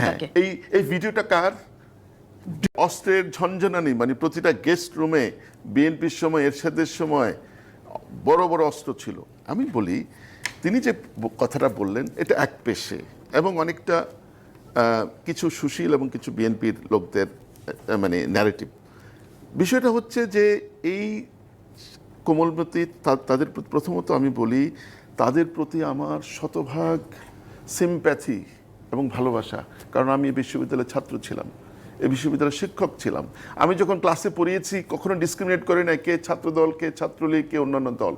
থাকে এই এই ভিডিওটা কার? অস্ত্রের ঝঞ্ঝনানি মানে প্রতিটা গেস্ট রুমে বিএনপির সময় এরশাদের সময় বড় বড় অস্ত্র ছিল। আমি বলি তিনি যে কথাটা বললেন এটা এক পেশে এবং অনেকটা কিছু সুশীল এবং কিছু বিএনপির লোকদের মানে ন্যারেটিভ বিষয়টা হচ্ছে যে এই কোমলমতি তাদের প্রথমত আমি বলি তাদের প্রতি আমার শতভাগ সিম্প্যাথি এবং ভালোবাসা। কারণ আমি এই বিশ্ববিদ্যালয়ের ছাত্র ছিলাম এই বিশ্ববিদ্যালয়ের শিক্ষক ছিলাম। আমি যখন ক্লাসে পড়িয়েছি কখনো ডিসক্রিমিনেট করে নাই কে ছাত্রদল কে ছাত্রলীগ কে অন্যান্য দল।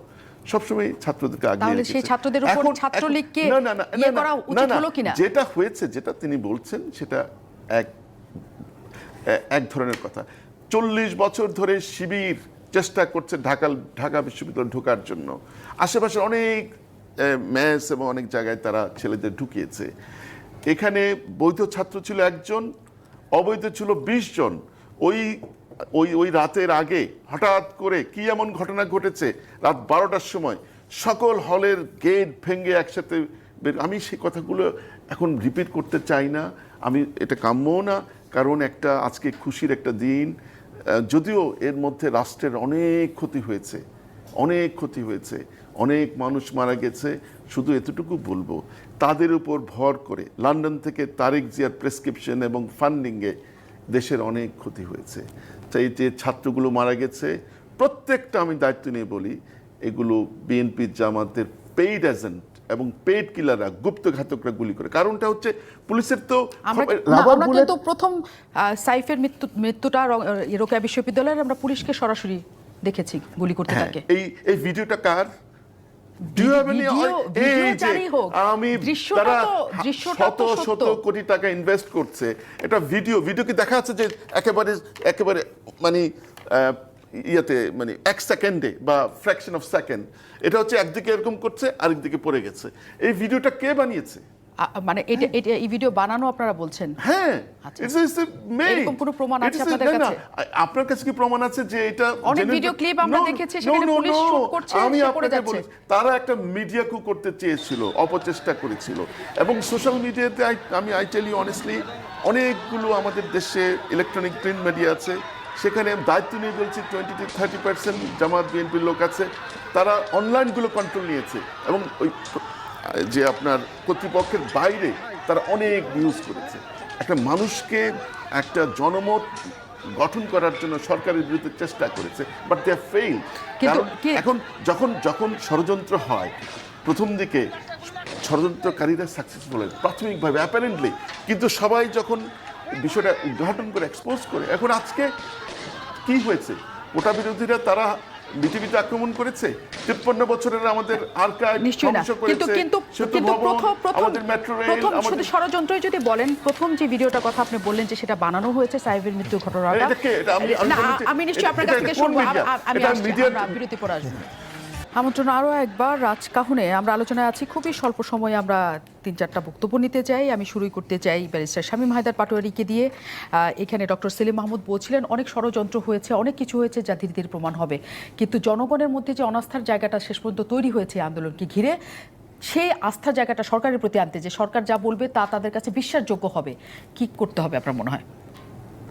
সবসময় ছাত্রদেরকে তাহলে সেই ছাত্রদের উপর ছাত্রলীগকে না, না, না, না, না, না, না? যেটা হয়েছে যেটা তিনি বলছেন সেটা এক এক ধরনের কথা। চল্লিশ বছর ধরে শিবির চেষ্টা করছে ঢাকা ঢাকা বিশ্ববিদ্যালয় ঢোকার জন্য। আশেপাশে অনেক ম্যাচ এবং অনেক জায়গায় তারা ছেলেদের ঢুকিয়েছে। এখানে বৈধ ছাত্র ছিল একজন, অবৈধ ছিল বিশ জন। ওই ওই ওই রাতের আগে হঠাৎ করে কি এমন ঘটনা ঘটেছে? রাত বারোটার সময় সকল হলের গেট ভেঙে একসাথে আমি সেই কথাগুলো এখন রিপিট করতে চাই না। আমি, এটা কাম্যও না, কারণ একটা আজকে খুশির একটা দিন। যদিও এর মধ্যে রাষ্ট্রের অনেক ক্ষতি হয়েছে, অনেক ক্ষতি হয়েছে। অনেক মানুষ মারা গেছে শুধু এতটুকু বলব তাদের উপর ভর করে লন্ডন থেকে তারেক জিয়ার প্রেসক্রিপশন এবং ফান্ডিংয়ে দেশের অনেক ক্ষতি হয়েছে। তাই যে ছাত্রগুলো মারা গেছে প্রত্যেকটা আমি দায়িত্ব নিয়ে বলি এগুলো বিএনপি জামাতের পেইড এজেন্ট এবং পেইড কিলাররা গুপ্ত ঘাতকরা গুলি করে। কারণটা হচ্ছে পুলিশের তো আমরা কিন্তু প্রথম সাইফের মৃত্যু মৃত্যুটা রোকেয়া বিশ্ববিদ্যালয়ের আমরা পুলিশকে সরাসরি দেখেছি গুলি করতে হ্যাঁ, থাকে এই এই ভিডিওটা কার? এই হোক, আমি তারা শত শত কোটি টাকা ইনভেস্ট করছে। এটা ভিডিও ভিডিও কি দেখা যাচ্ছে যে একেবারে একেবারে মানে ইয়েতে মানে এক সেকেন্ডে বা ফ্র্যাকশন অফ সেকেন্ড এটা হচ্ছে একদিকে এরকম করছে আরেকদিকে পড়ে গেছে। এই ভিডিওটা কে বানিয়েছে? মানে এটা এটা এই ভিডিও বানানো আপনারা বলছেন? হ্যাঁ। আচ্ছা। a made. এরকম কোনো প্রমাণ আছে আপনাদের কাছে? আপনার কাছে কি প্রমাণ আছে যে এটা অনেক video clip আমরা দেখেছি, সেখানে পুলিশ shoot করছে, আমি আপনাকে বলি তারা একটা মিডিয়া কু করতে চেয়েছিল অপচেষ্টা করেছিল। এবং সোশ্যাল মিডিয়াতে আমি আই টেল ইউ অনেস্টলি অনেকগুলো আমাদের দেশে ইলেকট্রনিক প্রিন্ট মিডিয়া আছে। সেখানে দায়িত্ব নিয়ে বলছি twenty two thirty percent Jamaat বিএনপির লোক আছে। তারা অনলাইনগুলো কন্ট্রোল নিয়েছে। এবং ওই যে আপনার কর্তৃপক্ষের বাইরে তারা অনেক নিউজ করেছে। একটা মানুষকে একটা জনমত গঠন করার জন্য সরকারের বিরুদ্ধে চেষ্টা করেছে বাট দে ফেইল কারণ কি- এখন যখন যখন ষড়যন্ত্র হয় প্রথম দিকে ষড়যন্ত্রকারীরা সাকসেসফুল হয় প্রাথমিকভাবে অ্যাপারেন্টলি কিন্তু সবাই যখন বিষয়টা উদ্ঘাটন করে এক্সপোজ করে এখন আজকে কি হয়েছে? ওটা বিরোধীরা তারা বিটিভিতে আক্রমণ করেছে? তিপ্পান্ন বছরের আমাদের আর্কাইভ ধ্বংস কিন্তু করেছে। কিন্তু কিন্তু প্রথম প্রথম মেট্রো রেল প্রথম শুধু ষড়যন্ত্রই যদি বলেন প্রথম যে ভিডিওটার কথা আপনি বললেন যে সেটা বানানো হয়েছে সাইবের মৃত্যু ঘটনাটা আমি- নিশ্চয়ই আপনার কাছ থেকে শুনব। আমি বিরতি পর আসব। আমন্ত্রণ আরও একবার রাজকাহনে। আমরা আলোচনায় আছি, খুবই স্বল্প সময়ে আমরা তিন চারটা বক্তব্য নিতে চাই। আমি শুরুই করতে চাই ব্যারিস্টার শামীম হায়দার পাটোয়ারিকে দিয়ে। এখানে ডক্টর সেলিম মাহমুদ বলছিলেন, অনেক ষড়যন্ত্র হয়েছে, অনেক কিছু হয়েছে যা ধীরে ধীরে প্রমাণ হবে। কিন্তু জনগণের মধ্যে যে অনাস্থার জায়গাটা শেষ পর্যন্ত তৈরি হয়েছে আন্দোলনকে ঘিরে, সেই আস্থার জায়গাটা সরকারের প্রতি আনতে যে সরকার যা বলবে তা তাদের কাছে বিশ্বাসযোগ্য হবে। কি করতে হবে আপনার মনে হয়?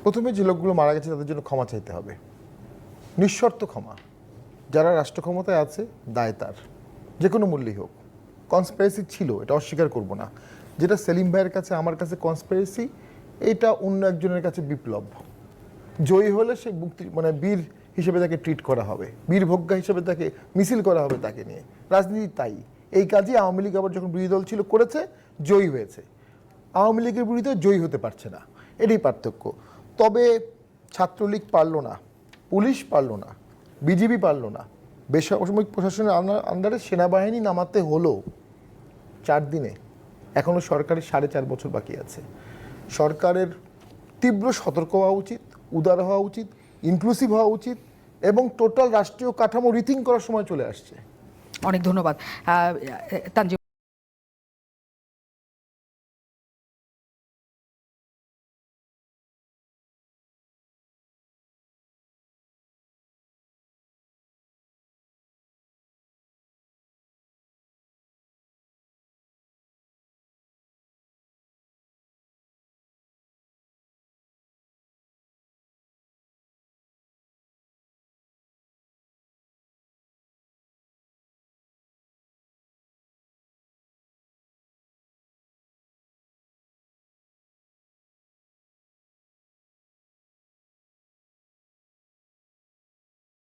প্রথমে যে লোকগুলো মারা গেছে তাদের জন্য ক্ষমা চাইতে হবে। নিঃশর্ত ক্ষমা। যারা রাষ্ট্র ক্ষমতায় আছে, দায় তার। যে কোনো মূল্যেই হোক। কনস্পিরেসি ছিল, এটা অস্বীকার করব না। যেটা সেলিম ভাইয়ের কাছে, আমার কাছে কনস্পিরেসি এটা অন্য একজনের কাছে বিপ্লব। জয়ী হলে সে মুক্তি মানে বীর হিসেবে তাকে ট্রিট করা হবে। বীর ভোগ্যা হিসেবে তাকে মিছিল করা হবে তাকে নিয়ে। রাজনীতি তাই। এই কাজই আওয়ামী লীগ আবার যখন বিরোধী দল ছিল, করেছে, জয়ী হয়েছে। আওয়ামী লীগের বিরুদ্ধে জয়ী হতে পারছে না। এটাই পার্থক্য। তবে ছাত্রলীগ পারল না। পুলিশ পারল না। বিজিবি পারল না। বেসামরিক প্রশাসনের আন্ডারে সেনাবাহিনী নামাতে হলো চার দিনে। এখনও সরকারের সাড়ে চার বছর বাকি আছে। সরকারের তীব্র সতর্ক হওয়া উচিত, উদার হওয়া উচিত ইনক্লুসিভ হওয়া উচিত এবং টোটাল রাষ্ট্রীয় কাঠামো রিথিং করার সময় চলে আসছে। অনেক ধন্যবাদ।